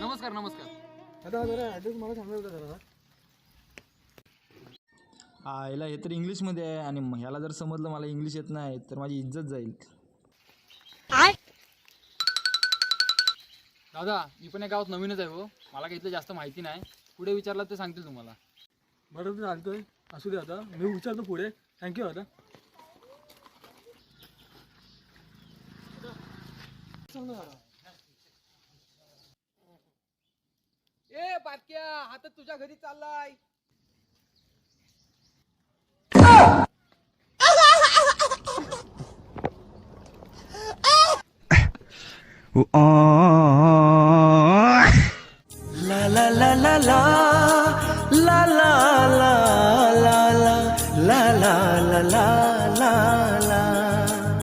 नमस्कार नमस्कार. आता जरा ॲड्रेस मला सांगाल का जरा. आईला हे तर इंग्लिशमध्ये आहे आणि म- ह्याला जर समजलं मला इंग्लिश येत नाही तर माझी इज्जत जाईल. दादा मी पण या गावात नवीनच आहे हो. मला काही इथलं जास्त माहिती नाही. पुढे विचारलं ते सांगतील तुम्हाला. बरं तर चालतोय. असू दे आता. मी विचारतो पुढे. थँक्यू आता ए बाटक्या आता तुझ्या घरी चाललाय. ला ला ला ला ला ला ला ला ला ला ला ला ला